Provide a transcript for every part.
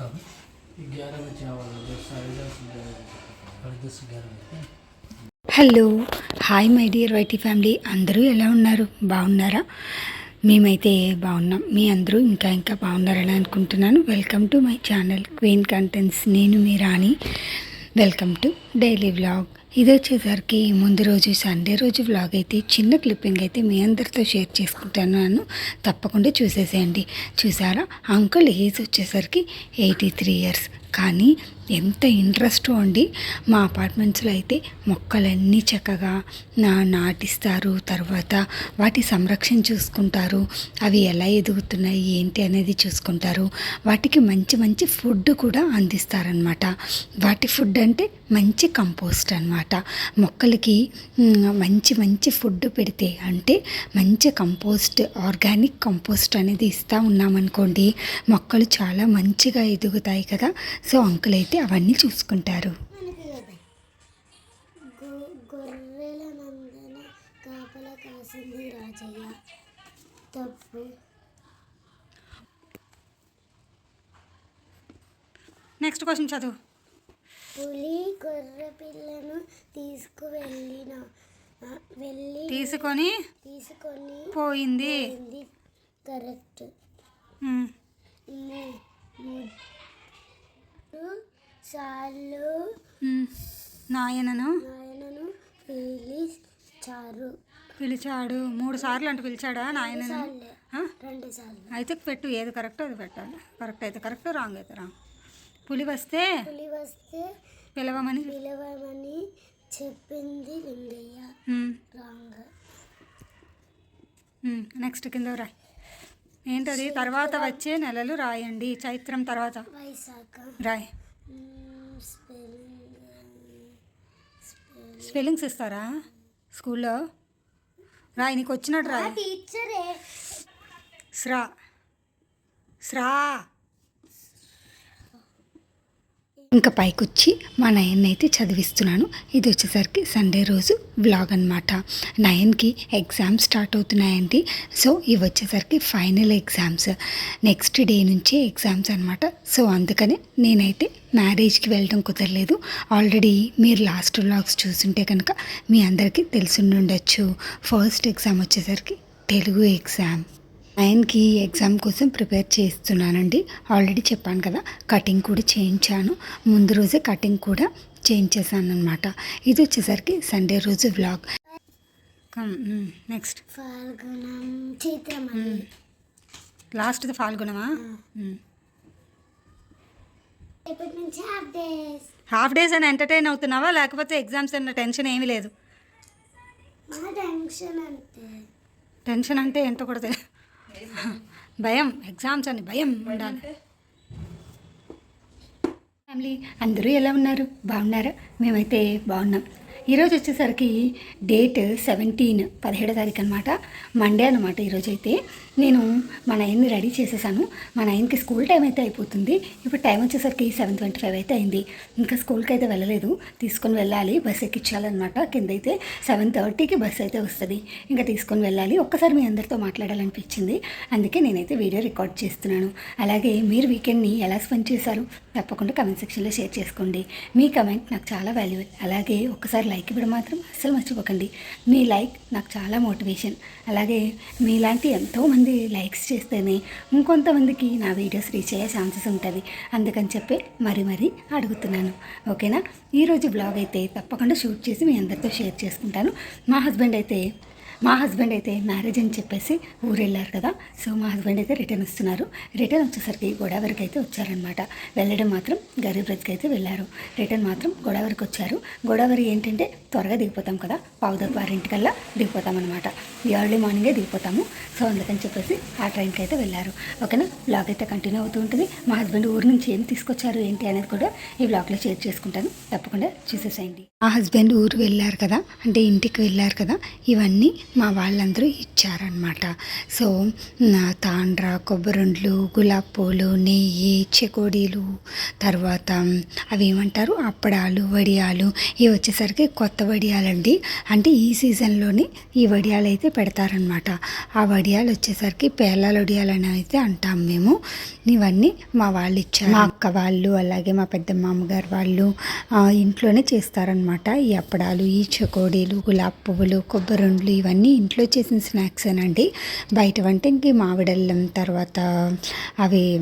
Hello. Hi my dear YT family. అందరూ ఎలా ఉన్నారు? బాగున్నారా? మేమైతే బాగున్నాం. మీ అందరూ ఇంకా ఇంకా బాగున్నారని అనుకుంటున్నాను. Welcome to my channel queen contents నేను మీ Rani. Welcome to daily vlog ఇది వచ్చేసరికి ముందు రోజు సండే రోజు వ్లాగ్ అయితే చిన్న క్లిప్పింగ్ అయితే మీ అందరితో షేర్ చేసుకుంటున్నాను. తప్పకుండా చూసేసేయండి. చూసారా? అంకుల్ ఏజ్ వచ్చేసరికి ఎయిటీ త్రీ ఇయర్స్ కానీ ఎంత ఇంట్రెస్ట్ అండి. మా అపార్ట్మెంట్స్లో అయితే మొక్కలన్నీ చక్కగా నా నాటిస్తారు తర్వాత వాటి సంరక్షణ చూసుకుంటారు అవి ఎలా ఎదుగుతున్నాయి ఏంటి అనేది చూసుకుంటారు. వాటికి మంచి మంచి ఫుడ్ కూడా అందిస్తారనమాట వాటి ఫుడ్ అంటే మంచి కంపోస్ట్ అనమాట మొక్కలకి మంచి మంచి ఫుడ్ పెడితే అంటే మంచి కంపోస్ట్ ఆర్గానిక్ కంపోస్ట్ అనేది ఇస్తూ ఉన్నామనుకోండి మొక్కలు చాలా మంచిగా ఎదుగుతాయి కదా. సో అంకుల్ అయితే అవన్నీ చూసుకుంటారు. గొ- గొర్రెల నందన కాపల కాసింది రాజయ్య. తప్పు. నెక్స్ట్ క్వశ్చన్ చదువు. పులి గొర్రె పిల్లను తీసుకువెళ్ళిన వెళ్ళి తీసుకొని తీసుకొని పోయింది. కరెక్ట్. సార్లు నాయనను నాయనను పిలిచారు. పిలిచాడు. మూడు సార్లు అంటే పిలిచాడా నాయనను? అయితే పెట్టు ఏది కరెక్ట్ అది పెట్టాలి. కరెక్ట్ అయితే కరెక్ట్ రాంగ్ అయితే రాంగ్. పులి వస్తే? పులి వస్తే పిలవమని పిలవమని చెప్పింది రాంగ్. నెక్స్ట్ కింద రాయి ఏంటది? తర్వాత వచ్చే నెలలు రాయండి. చైత్రం తర్వాత. రాయ్. స్పెల్లింగ్స్ ఇస్తారా స్కూల్లో? రాయ్ నీకు వచ్చినట్టు రాయ్. స్రా. స్రా. ఇంకా పైకొచ్చి మా నయన్ అయితే చదివిస్తున్నాను. ఇది వచ్చేసరికి సండే రోజు వ్లాగ్ అనమాట నయన్కి ఎగ్జామ్స్ స్టార్ట్ అవుతున్నాయండి. సో ఇవి వచ్చేసరికి ఫైనల్ ఎగ్జామ్స్. నెక్స్ట్ డే నుంచే ఎగ్జామ్స్ అనమాట సో అందుకనే నేనైతే మ్యారేజ్కి వెళ్ళడం కుదరలేదు. ఆల్రెడీ మీరు లాస్ట్ వ్లాగ్స్ చూసుంటే కనుక మీ అందరికీ తెలిసి ఫస్ట్ ఎగ్జామ్ వచ్చేసరికి తెలుగు ఎగ్జామ్. నైన్కి ఎగ్జామ్ కోసం ప్రిపేర్ చేస్తున్నానండి. ఆల్రెడీ చెప్పాను కదా కటింగ్ కూడా చేయించాను. ముందు రోజే కటింగ్ కూడా చేయించేసాను అనమాట ఇది వచ్చేసరికి సండే రోజు వ్లాగ్. నెక్స్ట్ లాస్ట్ది ఫాల్గుణమా? Half days. అని ఎంటర్టైన్ అవుతున్నావా? లేకపోతే ఎగ్జామ్స్ అన్న టెన్షన్ ఏమీ లేదు? టెన్షన్ అంటే ఏంటో కూడా తెలియదు భయం ఎగ్జామ్స్ అని భయం ఉండాలి. ఫ్యామిలీ అందరూ ఎలా ఉన్నారు? బాగున్నారు? మేమైతే బాగున్నాం. ఈరోజు వచ్చేసరికి డేట్ సెవెంటీన్ పదిహేడో తారీఖు అనమాట మండే అనమాట ఈరోజు అయితే నేను మా నయన్ని రెడీ చేసేసాను. మా నయన్కి స్కూల్ టైం అయితే అయిపోతుంది. ఇప్పుడు టైం వచ్చేసరికి సెవెన్ ట్వంటీ ఫైవ్ అయితే అయింది. ఇంకా స్కూల్కి అయితే వెళ్ళలేదు. తీసుకొని వెళ్ళాలి. బస్ ఎక్కించాలన్నమాట. కింద అయితే సెవెన్ థర్టీకి బస్ అయితే వస్తుంది. ఇంకా తీసుకొని వెళ్ళాలి. ఒక్కసారి మీ అందరితో మాట్లాడాలనిపించింది. అందుకే నేనైతే వీడియో రికార్డ్ చేస్తున్నాను. అలాగే మీరు వీకెండ్ని ఎలా స్పెండ్ చేశారు? తప్పకుండా కమెంట్ సెక్షన్లో షేర్ చేసుకోండి. మీ కమెంట్ నాకు చాలా వాల్యుబుల్ అలాగే ఒక్కసారి లైక్ ఇవ్వడం మాత్రం అస్సలు మర్చిపోకండి. మీ లైక్ నాకు చాలా మోటివేషన్. అలాగే మీలాంటి ఎంతోమంది లైక్స్ చేస్తేనే ఇంకొంతమందికి నా వీడియోస్ రీచ్ అయ్యే ఛాన్సెస్ ఉంటుంది. అందుకని చెప్పి మరీ మరీ అడుగుతున్నాను. ఓకేనా? ఈరోజు బ్లాగ్ అయితే తప్పకుండా షూట్ చేసి మీ అందరితో షేర్ చేసుకుంటాను. మా హస్బెండ్ అయితే మా హస్బెండ్ అయితే మ్యారేజ్ అని చెప్పేసి ఊరు వెళ్ళారు కదా. సో మా హస్బెండ్ అయితే రిటర్న్ వస్తున్నారు. రిటర్న్ వచ్చేసరికి గోదావరికి అయితే వచ్చారనమాట వెళ్ళడం మాత్రం గరీబ్రజ్కి అయితే వెళ్ళారు. రిటర్న్ మాత్రం గోదావరికి వచ్చారు. గోదావరి ఏంటంటే త్వరగా దిగిపోతాం కదా. పావుదొక్క వారింటికల్లా దిగిపోతాం అనమాట ఎర్లీ మార్నింగే దిగిపోతాము. సో అందుకని చెప్పేసి ఆ ట్రైన్కి అయితే వెళ్ళారు. ఓకేనా? బ్లాగ్ అయితే కంటిన్యూ అవుతూ ఉంటుంది. మా హస్బెండ్ ఊరు నుంచి ఏం తీసుకొచ్చారు ఏంటి అనేది కూడా ఈ బ్లాగ్లో షేర్ చేసుకుంటాను. తప్పకుండా చూసేసేయండి. మా హస్బెండ్ ఊరు వెళ్ళారు కదా. అంటే ఇంటికి వెళ్ళారు కదా. ఇవన్నీ మా వాళ్ళందరూ ఇచ్చారనమాట సో నా తాండ్ర కొబ్బరుండ్లు గులాబ్ పూలు నెయ్యి చెకోడీలు తర్వాత అవి ఏమంటారు? అప్పడాలు వడియాలు ఇవి వచ్చేసరికి కొత్త వడియాలండి. అంటే ఈ సీజన్లోనే ఈ వడియాలు అయితే పెడతారనమాట ఆ వడియాలు వచ్చేసరికి పేలాల వడియాలు అని అయితే అంటాం మేము. ఇవన్నీ మా వాళ్ళు ఇచ్చారు మా అక్క వాళ్ళు అలాగే మా పెద్ద మామగారు వాళ్ళు ఇంట్లోనే చేస్తారనమాట ఈ అప్పడాలు ఈ చెకోడీలు గులాబ్ పువ్వులు కొబ్బరుండ్లు ఇవన్నీ ఇంట్లో చేసిన స్నాక్స్ అండి బయట వంట ఇంక మామిడల్లం తర్వాత అవి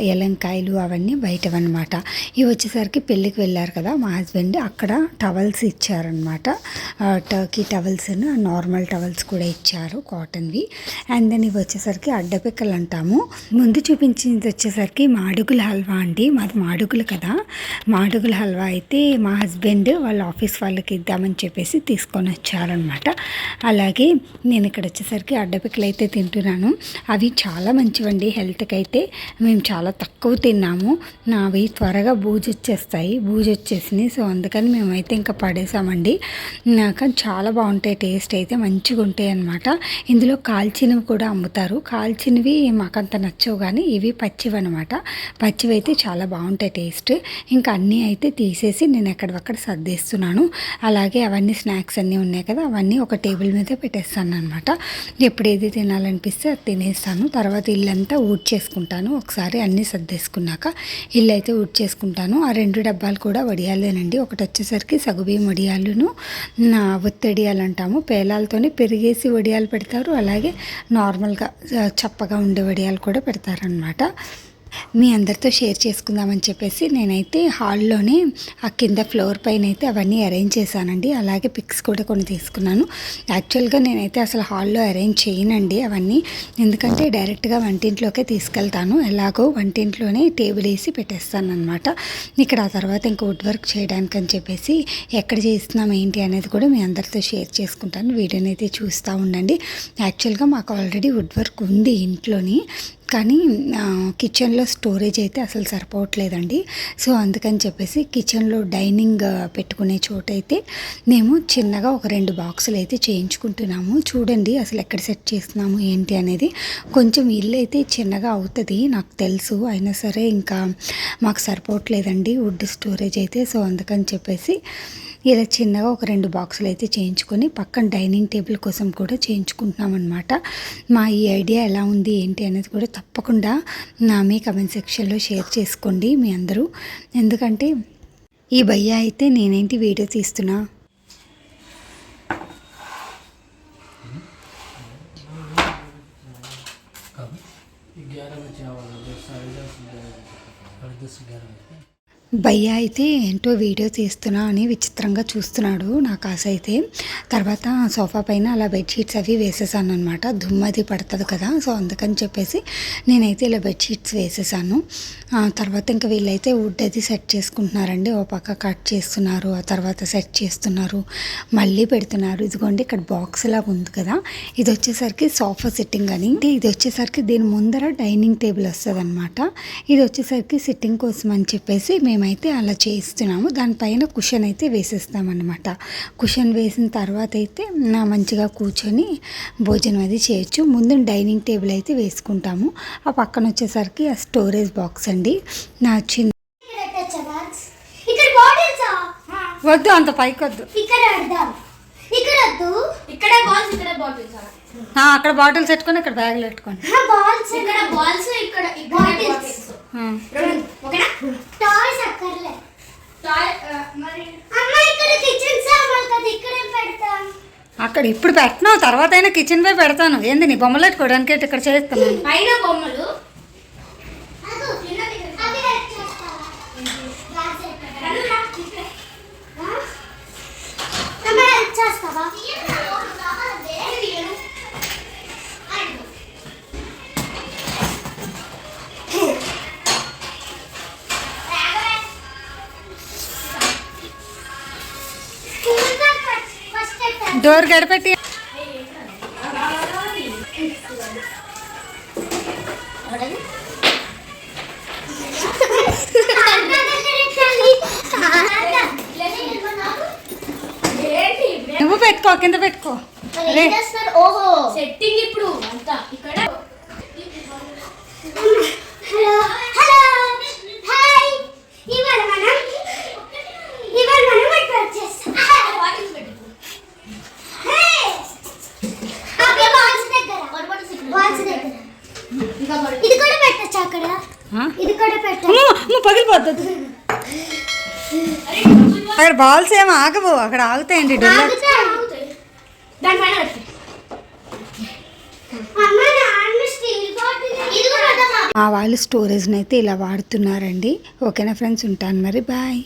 ఎలంకాయలు అవన్నీ బయటవన్నమాట. ఇవి వచ్చేసరికి పెళ్ళికి వెళ్ళారు కదా మా హస్బెండ్ అక్కడ టవల్స్ ఇచ్చారనమాట టర్కీ టవల్స్ నార్మల్ టవల్స్ కూడా ఇచ్చారు కాటన్వి. అండ్ దెన్ ఇవి వచ్చేసరికి అడ్డపిక్కలు అంటాము ముందు చూపించింది వచ్చేసరికి మాడుగుల హల్వా అండి. మాది మాడుగులు కదా. మాడుగుల హల్వా అయితే మా హస్బెండ్ వాళ్ళ ఆఫీస్ వాళ్ళకి ఇద్దామని చెప్పేసి తీసుకొని వచ్చారనమాట అలా అలాగే నేను ఇక్కడ వచ్చేసరికి అడ్డపిక్కలు అయితే తింటున్నాను. అవి చాలా మంచివండి. హెల్త్కి అయితే మేము చాలా తక్కువ తిన్నాము. అవి త్వరగా బూజు వచ్చేస్తాయి బూజు వచ్చేసింది సో అందుకని మేమైతే ఇంకా పడేసామండి. నాకు చాలా బాగుంటాయి. టేస్ట్ అయితే మంచిగా ఉంటాయి అన్నమాట. ఇందులో కాల్చినవి కూడా అమ్ముతారు. కాల్చినవి మాకంత నచ్చవు కానీ ఇవి పచ్చివి అనమాట పచ్చివి అయితే చాలా బాగుంటాయి టేస్ట్. ఇంకా అన్నీ అయితే తీసేసి నేను ఎక్కడక్కడ సర్దేస్తున్నాను. అలాగే అవన్నీ స్నాక్స్ అన్నీ ఉన్నాయి కదా అవన్నీ ఒక టేబుల్ మీద పెట్టేస్తాను అనమాట ఎప్పుడు ఏది తినాలనిపిస్తే అది తినేస్తాను. తర్వాత ఇల్లంతా ఊడ్చేసుకుంటాను ఒకసారి అన్నీ సర్దేసుకున్నాక ఇల్లు అయితే ఊడ్చేసుకుంటాను ఆ రెండు డబ్బాలు కూడా వడియాలేనండి. ఒకటి వచ్చేసరికి సగుబియ్యం వడియాలును నా ఒత్తడియాలు అంటాము. పేలాలతోనే పెరిగేసి వడియాలు పెడతారు. అలాగే నార్మల్గా చప్పగా ఉండే వడియాలు కూడా పెడతారనమాట మీ అందరితో షేర్ చేసుకుందామని చెప్పేసి నేనైతే హాల్లోనే ఆ కింద ఫ్లోర్ పైన అయితే అవన్నీ అరేంజ్ చేశానండి. అలాగే పిక్స్ కూడా కొన్ని తీసుకున్నాను. యాక్చువల్గా నేనైతే అసలు హాల్లో అరేంజ్ చేయనండి అవన్నీ. ఎందుకంటే డైరెక్ట్గా వంటింట్లోకే తీసుకెళ్తాను. ఎలాగో వంటింట్లోనే టేబుల్ వేసి పెట్టేస్తాను అనమాట ఇక్కడ ఆ తర్వాత ఇంకా వుడ్ వర్క్ చేయడానికి అని చెప్పేసి ఎక్కడ చేస్తున్నాం ఏంటి అనేది కూడా మీ అందరితో షేర్ చేసుకుంటాను. వీడియోని అయితే చూస్తూ ఉండండి. యాక్చువల్గా మాకు ఆల్రెడీ వుడ్ వర్క్ ఉంది ఇంట్లోని. కానీ కిచెన్లో స్టోరేజ్ అయితే అసలు సరిపోవట్లేదండి. సో అందుకని చెప్పేసి కిచెన్లో డైనింగ్ పెట్టుకునే చోట అయితే మేము చిన్నగా ఒక రెండు బాక్సులు అయితే చేయించుకుంటున్నాము. చూడండి అసలు ఎక్కడ సెట్ చేస్తున్నాము ఏంటి అనేది. కొంచెం ఇల్లు అయితే చిన్నగా అవుతుంది నాకు తెలుసు. అయినా సరే ఇంకా మాకు సరిపోవట్లేదండి వుడ్ స్టోరేజ్ అయితే. సో అందుకని చెప్పేసి ఇలా చిన్నగా ఒక రెండు బాక్సులు అయితే చేయించుకొని పక్కన డైనింగ్ టేబుల్ కోసం కూడా చేయించుకుంటున్నాం అనమాట మా ఈ ఐడియా ఎలా ఉంది ఏంటి అనేది కూడా తప్పకుండా నా మీ కమెంట్ సెక్షన్లో షేర్ చేసుకోండి మీ అందరూ ఎందుకంటే ఈ భయ్య అయితే నేనేంటి వీడియో తీస్తున్నా कब ग्यारह बजे आवाज़ दस साढ़े दस ग्यारह साढ़े दस ग्यारह बजे భయ్య అయితే ఏంటో వీడియో తీస్తున్నా అని విచిత్రంగా చూస్తున్నాడు నా కాస అయితే. తర్వాత సోఫా పైన అలా బెడ్షీట్స్ అవి వేసేసాను అనమాట దుమ్మది పడుతుంది కదా సో అందుకని చెప్పేసి నేనైతే ఇలా బెడ్షీట్స్ వేసేసాను. తర్వాత ఇంకా వీళ్ళైతే వుడ్ అది సెట్ చేసుకుంటున్నారండి. ఓ పక్క కట్ చేస్తున్నారు ఆ తర్వాత సెట్ చేస్తున్నారు మళ్ళీ పెడుతున్నారు. ఇదిగోండి ఇక్కడ బాక్స్ లాగా ఉంది కదా. ఇది వచ్చేసరికి సోఫా సిట్టింగ్ అని. ఇది వచ్చేసరికి దీని ముందర డైనింగ్ టేబుల్ వస్తుంది అనమాట ఇది వచ్చేసరికి సిట్టింగ్ కోసం అని చెప్పేసి మేమైతే అలా చేయిస్తున్నాము. దానిపైన కుషన్ అయితే వేసేస్తామన్నమాట. కుషన్ వేసిన తర్వాత అయితే నా మంచిగా కూర్చొని భోజనం అది చేయొచ్చు. ముందు డైనింగ్ టేబుల్ అయితే వేసుకుంటాము. ఆ పక్కన వచ్చేసరికి ఆ స్టోరేజ్ బాక్స్ అండి. బాగుంది నచ్చింది. వద్దు అంత పైకి వద్దు అక్కడ బాటిల్స్ పెట్టుకొని ఇక్కడ బ్యాగులు పెట్టుకోండి అక్కడ ఇప్పుడు పెట్టినావు తర్వాత అయినా కిచెన్ పై పెడతాను. ఏంది నీ బొమ్మలు పెట్టుకోవడానికి ఇక్కడ చేస్తాను బొమ్మలు డోర్ గడపెట్టి నువ్వు పెట్టుకో కింద పెట్టుకో. సెట్టింగ్ ఇప్పుడు. పగిలిపోతుంది అక్కడ బాల్స్ ఏమో ఆగబో అక్కడ ఆగుతాయండి ఆ వాళ్ళు స్టోరేజ్ని అయితే ఇలా వాడుతున్నారండి. ఓకేనా ఫ్రెండ్స్ ఉంటాను మరి. బాయ్